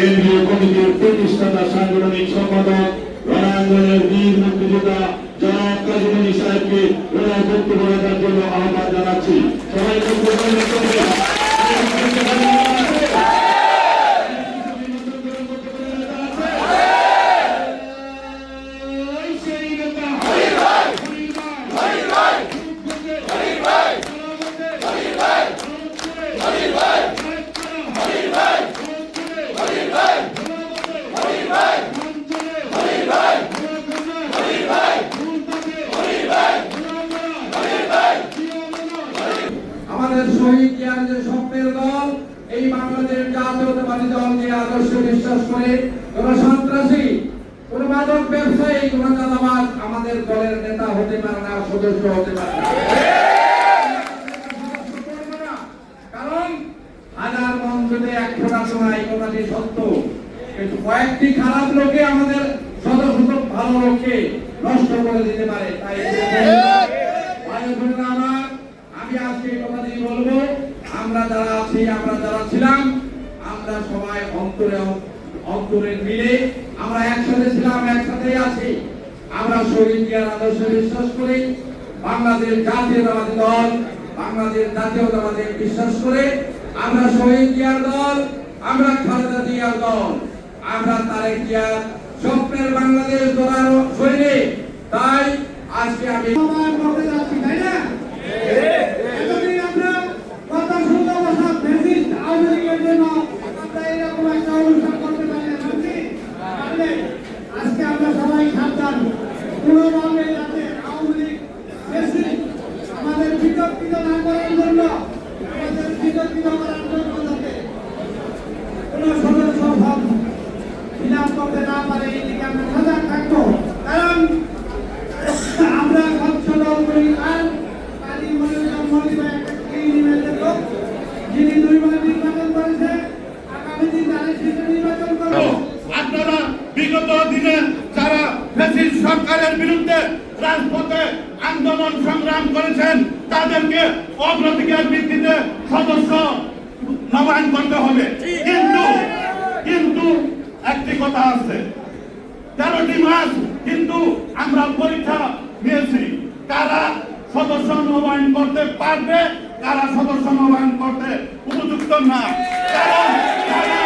কেন্দ্রীয় কমিটির প্রতিষ্ঠাতা সাংগঠনিক সম্পাদক, রণাঙ্গনের বীর মুক্তিযোদ্ধা জনাব কাজী সাহেবকে ওনার বক্তব্য রাখার জন্য আহ্বান জানাচ্ছি। সবাই আমাদের শহীদ যে স্বপ্নের দল, এই বাংলাদেশ জাতীয়তাবাদী দল যে আদর্শ বিশ্বাস করে কোন সন্ত্রাসী, কোন মাদক ব্যবসায়ী, কোন চাঁদাবাজ আমাদের দলের নেতা হতে পারে না, সদস্য হতে পারে না। খারাপ লোকে আমাদের শত ভালো লোককে নষ্ট করে দিতে পারে, তাই ভাই বোনেরা আমার আমি আজকে এই কথাটি বলব আমরা যারা আছি আমরা যারা ছিলাম, আমরা সবাই অন্তরে অন্তরে মিলে আমরা একসাথে ছিলাম, একসাথেই আছি। আমরা শহীদ জিয়ার আদর্শে বিশ্বাস করি, বাংলাদেশ জাতীয়তাবাদী দল, বাংলাদেশ জাতীয়তাবাদী বিশ্বাস করে আমরা শহীদ জিয়ার দল, আমরা খালেদা জিয়ার দল, আমরা তারেক জিয়ার স্বপ্নের বাংলাদেশ গড়ার সৈনিক তাই আজকে আমি সবার মধ্যে যাচ্ছি তাই না এতদিন আমরা গত ষোলো বছর ফ্যাসিস্ট আওয়ামী লীগের জন্য আমরা এরকম একটা অনুষ্ঠান করতে পারি না পারছি? পারলে আজকে আমরা সাবধান কোনোভাবে যাতে না করার জন্য কারণ আমরা স্বচ্ছ দল করি, আর কাজী মনিরুজ্জামান মনির ভাই একটা এই নিবেদন লোক যিনি নির্বাচন করেছে, আগামী দিন তারা সেটা আপনারা বিগত দিনে ফ্যাসিস্ট সরকারের বিরুদ্ধে রাজপথে আন্দোলন সংগ্রাম করেছেন, তাদেরকে অগ্রাধিকার ভিত্তিতে সদস্য নবায়ন করতে হবে। কিন্তু কিন্তু একটি কথা আছে, তেরোটি মাস কিন্তু আমরা পরীক্ষা নিয়েছি। কারা সদস্য নবায়ন করতে পারবে, কারা সদস্য নবায়ন করতে উপযুক্ত না কারণ যারা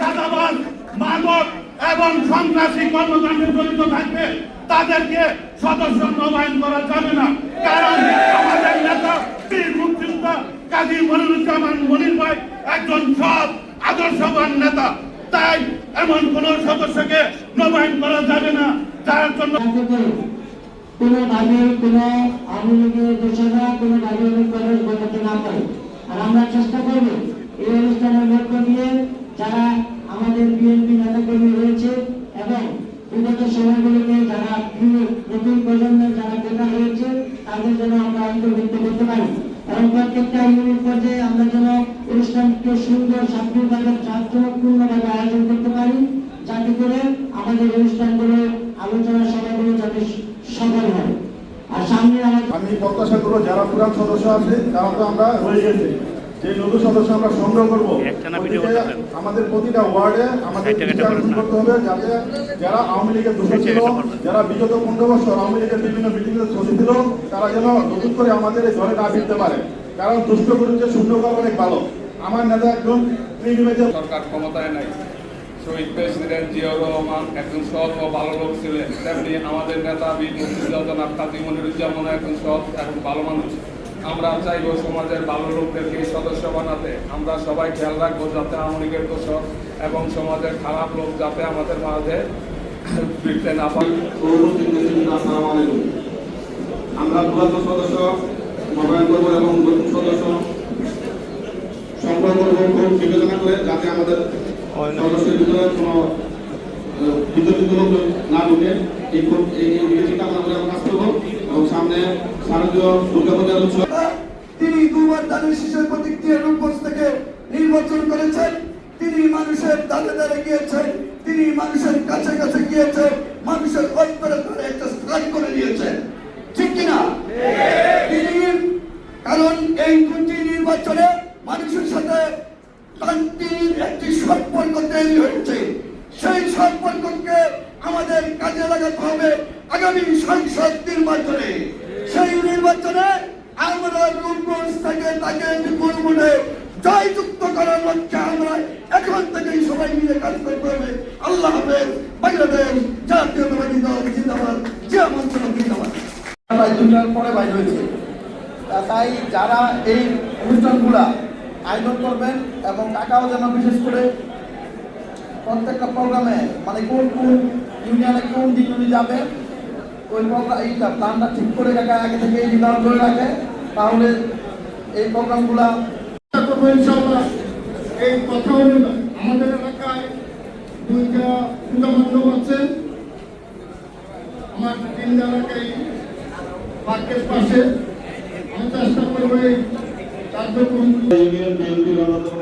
চাঁদাবাজ মাদক এবং সন্ত্রাসী কর্মকাণ্ডে জড়িত থাকবে, তাদেরকে সদস্য নবায়ন করা যাবে না। কারণ আমাদের নেতা বীর মুক্তিযোদ্ধা কাজী মনিরুজ্জামান মনির ভাই একজন সৎ, আদর্শবান নেতা। তাই এমন কোন সদস্যকে নবায়ন করা যাবে না, যার জন্য কোনো ভাবে কোনো আওয়ামী লীগের দোষরা কোনো ভাবে প্রবেশ ঘটাতে না পারে। আর আমরা চেষ্টা করব এই অনুষ্ঠানের লক্ষ্য দিয়ে যারা আমাদের বিএনপি সময়গুলোতে যারা নতুন প্রজন্মের যারা বেকার হয়েছে, তাদের জন্য আমরা অন্তর্ভুক্ত করতে পারি। এবং প্রত্যেকটা ইউনিট পর্যায়ে আমরা যেন অনুষ্ঠানকে সুন্দর আয়োজন করতে পারি, যাতে করে আমাদের অনুষ্ঠানগুলো, আলোচনা সভাগুলো যাতে সফল হয়। আর সামনে আমি প্রত্যাশা করব যারা পুরান সদস্য আছে, তারা তো আমরা রয়ে গেছে। যে নতুন সদস্য আমরা সংগ্রহ করব আমাদের প্রতিটা ওয়ার্ডে আমাদের করতে হবে যাতে যারা আওয়ামী লীগের দোষী ছিল যারা বিগত পনেরো বছর আওয়ামী লীগের বিভিন্ন মিটিংয়ে শোষী ছিল তারা যেন নতুন করে আমাদের এই দলে না ফিরতে পারে। কারণ দুষ্ট বিরুদ্ধে শূন্যকাল অনেক ভালো। আমার নেতা একজন সরকার ক্ষমতায় নাই। শহীদ প্রেসিডেন্ট জিয়াউর রহমান একজন সৎ ও ভালো লোক ছিলেন। তেমনি আমাদের নেতা বীর মুক্তিযোদ্ধা কাজী মনিরুজ্জামান একজন সৎ এবং ভালো মানুষ। আমরা চাইব সমাজের ভালো লোকদেরকে সদস্য বানাতে। আমরা সবাই খেয়াল রাখব যাতে আওয়ামী লীগের দোষর এবং সমাজের খারাপ লোক যাতে আমাদের মাঝে ফিরতে না পারে। আমরা পুরাতন সদস্য নবায়ন করব এবং নতুন সদস্য সংগ্রহ করব। বিবেচনা করে যাতে আমাদের সদস্যের ভিতরে কোনো লোক না ঢুকে এই এই চিন্তা ভাবনা আমরা কাজ করব এবং সামনে শারদীয় দুর্গাপূজার উৎসব। তিনি দুবার দানের শিশুর প্রতীক দিয়ে রূপগঞ্জ থেকে নির্বাচন করেছেন। তিনি মানুষের দাঁড়ে দাঁড়ে গিয়েছেন। তিনি মানুষের কাছে কাছে গিয়েছেন। মানুষের অন্তরে ধরে একটা স্থান করে দিয়েছেন ঠিক কিনা? তিনি কারণ এই দুটি নির্বাচনে মানুষের সাথে শান্তির একটি সম্পর্ক তৈরি হয়েছে। সেই সম্পর্ককে আমাদের কাজে লাগাতে হবে আগামী সংসদ নির্বাচনে। সেই নির্বাচনে আমরা রূপগঞ্জ থেকে তাকে বিপুল মনে জয়যুক্ত করার লক্ষ্যে আমরা এখন থেকেই সবাই মিলে কাজ করতে হবে। আল্লাহ হাফেজ, বাংলাদেশ জাতীয়তাবাদী দল জিন্দাবাদ, জিয়া মন্ত্রণ জিন্দাবাদ। দুইটার পরে বাইর হয়েছে। তাই যারা এই অনুষ্ঠানগুলা আয়োজন করবেন এবং টাকাও যেন বিশেষ করে প্রত্যেকটা প্রোগ্রামে মানে কোন কোন ইউনিয়নে কোন দিন উনি যাবে ওই প্রোগ্রাম এইটা প্ল্যানটা ঠিক করে রাখা আগে থেকে নির্ধারণ করে রাখে। তাহলে এই প্রোগ্রামগুলা করব ইনশাল্লাহ এই কথা অনুযায়ী আমাদের এলাকায় দুইটা পূজা মণ্ডপ আছে আমার তিন এলাকায় পার্কের পাশে। আমি চেষ্টা করব এই কার্যক্রম ইউনিয়ন বিএনপির অন্যতম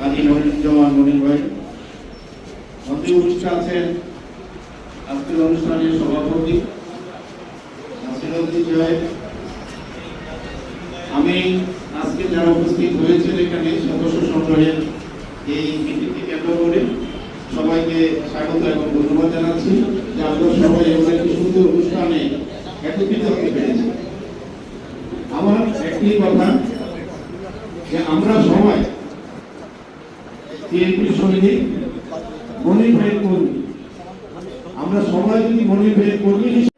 কাজী মনিরুজ্জামান মনির ভাই। মন্ত্রী অনুষ্ঠান আছেন আজকের অনুষ্ঠানের সভাপতি আমি আজকে যারা উপস্থিত হয়েছেন এখানে সদস্য সংগ্রহের এই মিটিংকে কেন্দ্র করে সবাইকে স্বাগত এবং ধন্যবাদ জানাচ্ছি। যে আপনারা সবাই এবার একটি সুন্দর অনুষ্ঠানে একত্রিত হতে পেরেছি। আমার একটি কথা যে আমরা সবাই আমরা সবাই যদি মনির ভাই কর্মী